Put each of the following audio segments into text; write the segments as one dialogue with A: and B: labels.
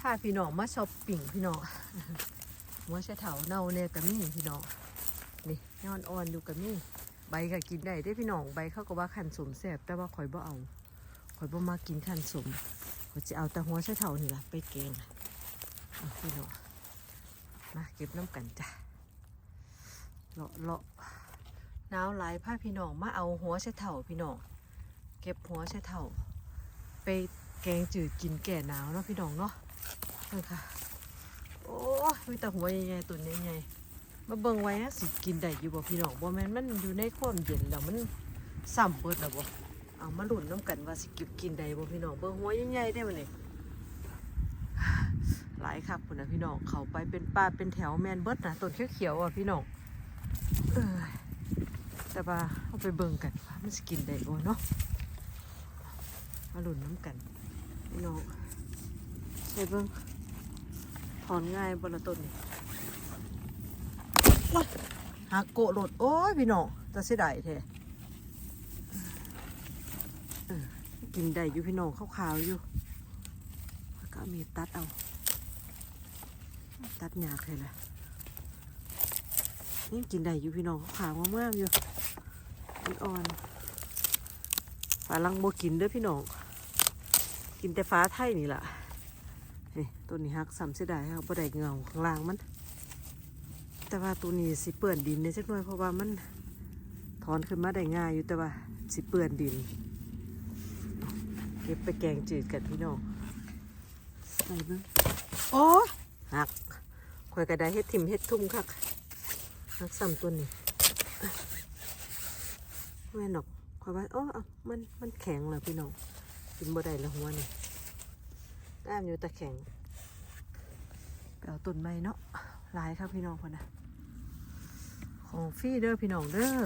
A: พาพี่น้องมาช้อปปิ้งพี่น้องหัวใช้เถาเน่าเนี่ยกับมี่พี่น้องนี่ยอนอ่อนอยู่กับมี่ใบก็กินได้ได้พี่น้องใบเขาก็ว่าขันสมแสบแต่ว่าข่อยบ่เอาข่อยบ่มากินขันสมข่อยจะเอาแต่หัวใช้เถานี่ล่ะไปแกงพี่น้องมาเก็บน้ำกันจ้ะเลาะเลาะหนาวหลายพาพี่น้องมาเอาหัวใช้เถาพี่น้องเก็บหัวใช้เถาไปแกงจืดกินแก่หนาวเนาะพี่น้องเนาะ นี่ค่ะ โอ้ยมีแต่หัวใหญ่ๆตัวใหญ่ๆมาเบิ่งไว้นะสิกินได้อยู่บ่พี่น้องบ่แม่นมันอยู่ในความเย็นแล้วมันซ้ำเบิดแล้วบ่เอามาลุ้นน้ำกันว่าสิก็บกินได้บ่พี่น้องเบิ่งหัวใหญ่ๆได้บ่นี่หลายครับพุ่นะพี่น้องเขาไปเป็นป่าเป็นแถวแมนเบิดนะต้นเขียวๆอะพี่น้องเออแต่ว่าเอาไปเบิ่งกันว่ามันสิกินได้บ่เนาะมาลุ้นน้ำกันพี่น้องไปเบิ่ง อนง่ายบนละต้นนี่หักโกะหลดโอ้ยพี่น้องจะเสียดายแท้กินได้อยู่พี่น้องขาวๆอยู่แล้วก็มีตัดเอา ตัดหยาเลยแหละนี่กินได้อยู่พี่น้องขาวมากๆอยู่อ่อนฝาลังโบกินเด้อพี่น้อง กินแต่ฟ้าไทยนี่แหละ นี่ตัวนี้ฮักซ้ำเสียดายครับบ่ได้เงาข้างล่างมัน แต่ว่าตัวนี้สิเปื่อนดินในสักหน่อยเพราะว่ามันถอนขึ้นมาได้ง่ายอยู่แต่ว่าสิเปื่อนดิน เก็บไปแกงจืดกันพี่น้องใส่เบิ่งโอ้หักข่อยกระไดเฮ็ดทิมเฮ็ดทุ่มคักหักซ้ำตัวนี้แม่นอกข่อยว่าโอ้มันมันแข็งแล้วพี่น้องกินบ่ได้ล้วหัวนี่ แต้มอยู่แต่แข็งไปเอาต้นไม้เนาะหลายครับพี่น้องคนนะของฟรีเด้อพี่น้องเด้อ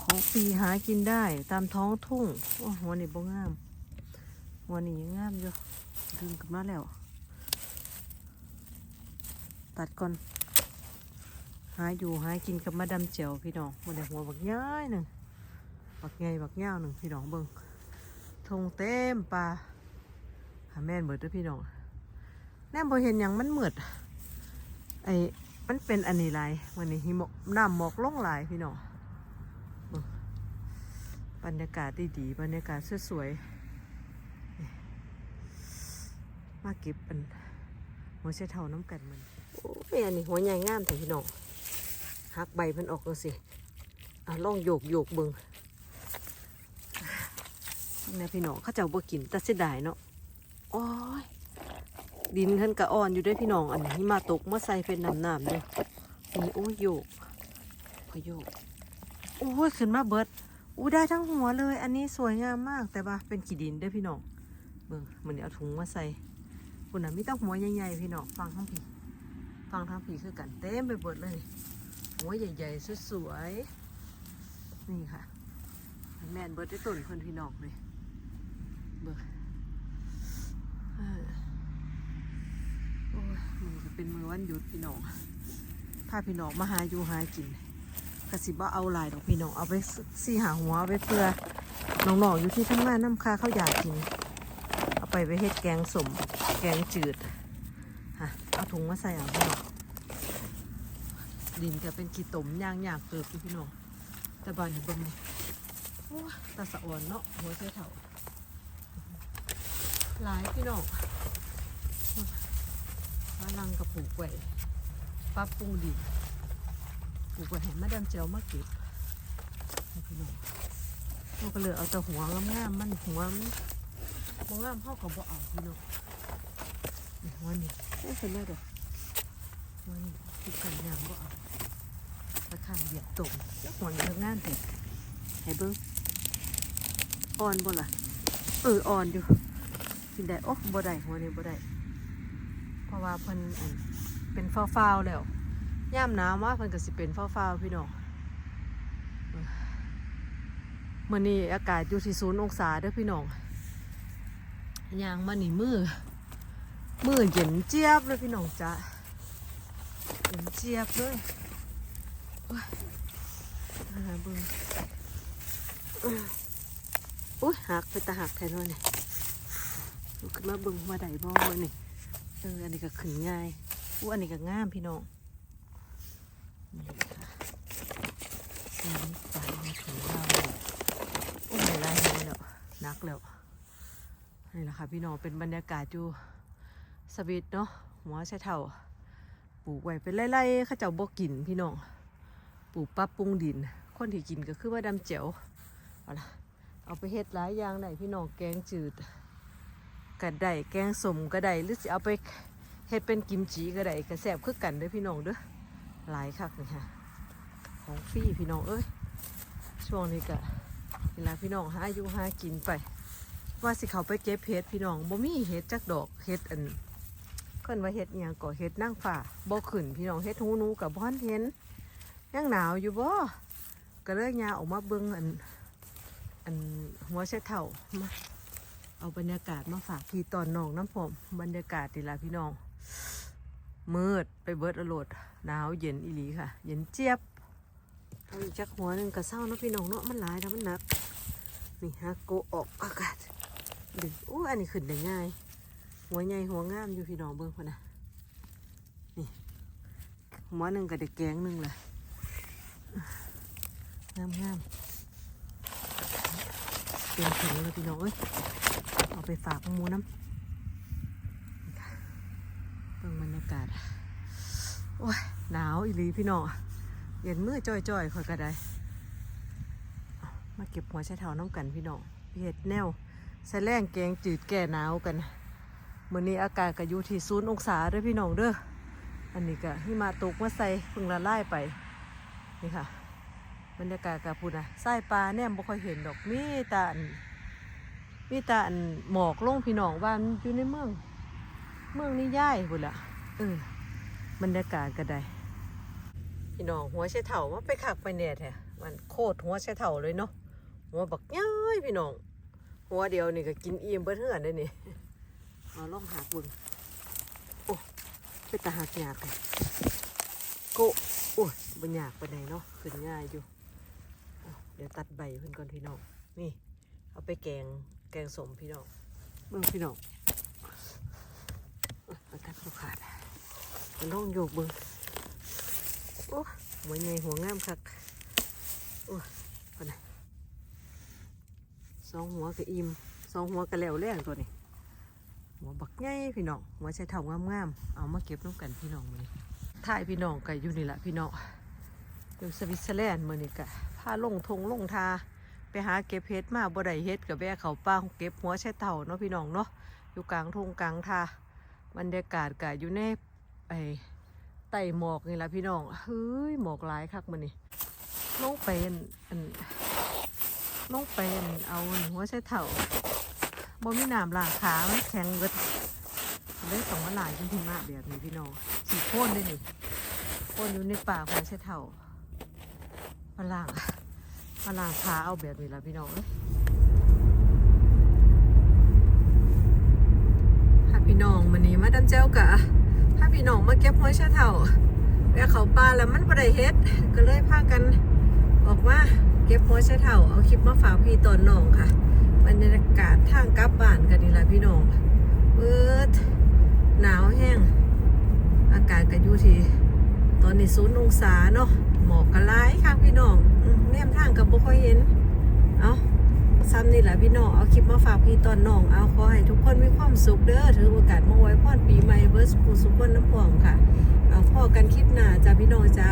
A: ของฟรีหากินได้ตามท้องทุ่งโอ้หัวนี่บ่งามหัวนี่ยังงามอยู่ดึงขึ้นมาแล้ว ตัดก่อนหาอยู่หากินกับมาดำเจียวพี่น้องมันได้หัวบักย้ายหนึ่งบักไงบักย่าหนึ่งพี่น้องเบิ่งทงเต็มปลา แม่นเบิดเด้วยพี่น้องแน่บ่เห็นหยังมันมืดไอ้มันเป็นอันนี้หลายวันนี้หิมะน้ำหมอกลงหลายพี่น้องเบิ่งบรรยากาศดีๆบรรยากาศสวยๆนี่มาเก็บเป็นหัวเชเท่าน้ำกันมันโอ้ยอันนี้หัวใหญ่งามแต่พี่น้องหักใบมันออกเลยสิอะลองโยกโยกๆเบิ่งนี่พี่น้องเขาเจ้าบ่กินแต่เสียดายเนาะ โอ้ยดินขึ้นกระอ่อนอยู่ด้วยพี่น้องอันนี้มาตกเมาใส่เป็นน้ำน้ำเลยนี่โอ้ยโยกพโยกโอ้ยขึ้นมาเบิดอู้ได้ทั้งหัวเลย อันนี้สวยงามมากแต่ว่าเป็นขี้ดินเด้วยพี่น้องเบิ่งมันเอาถุงมาใส่คุณน่ะมีแต้องหัวใหญ่ๆพี่น้องฟังทั้งผีฟังทั้งผีคือกันเต็มไปเบิดเลยหัวใหญ่ๆสวยๆนี่ค่ะแมนเบิดได้ต้นคนพี่น้องเลยเบิ่ง เออโอ้ย มือเป็นมือวันหยุดพี่น้องพาพี่น้องมาหาอยู่หากินกระสิบ่เอาลายดอกพี่น้องเอาไปสี่หาหัวเอาไปเพื่อน้องๆอยู่ที่ทั้งบ้าน้ำคาเขาอยากกิน เอาไปไปเฮ็ดแกงสมแกงจืดฮะเอาถุงมาใส่เอาพี่น้องดินก็เป็นขี้ตมย่างยากเกิบอยู่พี่น้องแต่บานอยู่บิ่งโอ้ตาสะอ่อนเนาะหัวเส้เถาหลายพี่น้อง มาลังกับปลูกไว้ปรับปรุงดีปลูกไว้ให้มาดามเจียวมาเก็บให้พี่น้องเราก็เลยเอาแต่หัวงามๆมันหัวมันบ่งามเท่ากับบ่เอาพี่น้องนี่หัวนี่ไม่เป็นไรดอกหัวนี่คือกันยางบ่เอาตะขางเหยียบตรงแล้วหัวนี่เรื่องงานเถอะให้เบิ้งอ่อนบ่ล่ะเอออ่อนอยู่กินได้โอ้บ่ได้หัวนี้บ่ได้เพ ราะว่าเพิ่นอันเป็นฟ้าวๆแล้วย่ามหนาวมาเพิ่นก็สิเป็นฟ้าวๆพี่น้องมื้อนี้อากาศอยู่ที่ศูนย์องศาเด้อพี่น้องยางมานี่มือมือเย็นเจี๊ยบเลยพี่น้องจ้ะเย็นเจี๊ยบเลยโอ้ยอ่าเบิ่งอุ้ยหักไปตาหักแทนว่านี่ลุกขึ้นมาเบิ่งมาได้บ่มื้อนี่ เอออันนี้ก็ขึ้นง่ายอู้อันนี้ก็งามพี่น้องนี่ค่ะแซมปลามาถึงเราแล้วโอ้ยไล่หัวแล้วนักแล้วนี่แหละค่ะพี่น้องเป็นบรรยากาศอยู่สวิตเนาะหัวใช้เท่าปลูกไว้เป็นไล่ๆเข้าเจ้าบ่กินพี่น้องปลูกปรับปรุงดิน คนที่กินก็คือว่าดำเจียวเอาละเอาไปเฮ็ดหลายอย่างได้พี่น้องแกงจืด กระได้แกงสมกระได้หรือสิเอาไปเฮ็ดเป็นกิมจิกระได้กระแสบคือกันเด้อพี่น้องเด้อหลายคักเลยค่ะของฟรีพี่น้องเอ้ยช่วงนี้ก็เวลาพี่น้องหาอยู่หากินไป ว่าสิเขาไปเก็บเห็ดพี่น้องบ่มีเห็ดจักดอกเห็ดอันเพิ่นว่าเห็ดอหย่างก่อเห็ดนั่งฝ่าบ่ขึ้นพี่น้องเห็ดหูนูกับบ่ทันเห็นยังหนาวอยู่บ่ก็เลยยาออกมาเบิ่งอันอันหัวเสเท่ามา เอาบรรยากาศมาฝากพี่ตอนน้องน้ำผม บรรยากาศดีละพี่น้อง มืดไปเบิร์ดอรดหนาวเย็นอีหลีค่ะ เย็นเจี๊ยบเอาอีกจักหัวหนึ่งกระเซ้าเนาะพี่น้องเนาะมันหลายแล้วมันหนัก นี่ฮะโกออกอากาศดึงอู้อันนี้ขึ้นได้ง่าย หัวใหญ่หัวงามอยู่พี่น้องเบิ่งพอนะนี่หัวหนึ่งกับเด็กแกงหนึ่งเลยงามงามเต็มถุงเลยพี่น้องเอ้ย เอาไปฝากมูน้ำนี่ค่ะเบิ่งบรรยากาศ โอ้ย หนาวอีหลีพี่น้องเย็นเมื่อจ่อยๆคอยกระไดมาเก็บหัวใช้เท้าน้ำกันพี่น้องเห็ดแนวใส่แรงแกงจืดแก่หนาวกันเมื่อนี้อากาศก็อยู่ที่ศูนย์องศาเด้วยพี่น้องเด้อ อันนี้ก็หิมะตกมาใส่พิ่งละลายไป นี่ค่ะ บรรยากาศกับพูนะใส่ปลาแนมบ่ค่อยเห็นดอกมีแต่อัน มีแต่อันหมอกลงพี่น้องว่ามันอยู่ในเมือง เมืองนี่ย่ายพุ่นละเออบรรยากาศก็ได้พี่น้องหัวใช้เถ่ามันไปขักไปเนี่ยแท้มันโคตรหัวใช้เถ่าเลยเนาะหัวบักย้ายพี่น้อง หัวเดียวนี่ก็กินอิ่มเบิ้เหือนได้นี่เอาล่องหากบึงโอ้ไปตาหักยากเลยโกโอ้ยบรรยากไปไหนเนาะขึ้นง่ายอยู่เดี๋ยวตัดใบเพิ่อนก่อนพี่น้องนี่ เอาไปแกง แกงสมพี่น้องเบิ่งพี่น้องเอาเอาตัดลูกขาดมันต้องโยกเบิ่งโอ้หัวใหญ่หัวงามคักโอ้ปนน่ะสองหัวก็อิ่มสองหัวก็แล้วแรงตัวนี้หัวบักใหญ่พี่น้องหัวใช้เท่างามๆเอามาเก็บน้ำกันพี่น้องมื้อนี้ถ่ายพี่น้องก็อยู่นี่แหละพี่น้องอยู่สวิตเซอร์แลนด์มื้อนี้ก็พาลงทงลงทา ไปหาเก็บเห็ดมาบ่ได้เห็ดกับแวะเขาป้าเก็บหัวใช้เต่าเนาะพี่น้องเนาะอยู่กลางทุ่งกลางทาบรรยากาศก็อยู่ในไอ้ไต่หมอกนี่ละพี่น้องเฮ้ยหมอกหลายคักมันนี่ลงไปอันอันลงไปอันเอาหัวใช้เต่าบ่มีน้ำล้างขามันแข็งเบิดเลยต้องมาหลายจนถึงมากแบบนี้พี่น้องสีโค่นด้วยนี่โค่นอยู่ในป่าหัวใช้เต่ามาล้าง มาล้างขาเอาแบบนี้ละพี่น้องเอ้ยถ้าพี่น้องมันนี้มาดำเจ้ากะถ้าพี่น้องมาเก็บหัวชะเถ่าแวะเขาป่าแล้วมันบ่ไดเฮ็ด ก็เลยพากันออกมาเก็บหัวชะเถ่าเอาคลิปมาฝากพี่ตอนน้องค่ะบรรยากาศทางกลับบ้านกันนี่ละพี่น้องเปิดหนาวแห้ง อากาศก็อยู่ที่ ตอนนี้ศูนย์องศาเนาะหมอก กับบ่ค่อยเห็น เอาซ้ำนี่แหละพี่น้อง เอาคลิปมาฝากพี่ตอนน้อง เอาขอให้ทุกคนมีความสุขเด้อ ถือโอกาสมาไว้พรปีใหม่เบิร์สปูสุขคนน้ำพองค่ะ เอาพ่อกันคลิปหน้าจ้าพี่น้องจ้า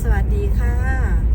A: สวัสดีค่ะ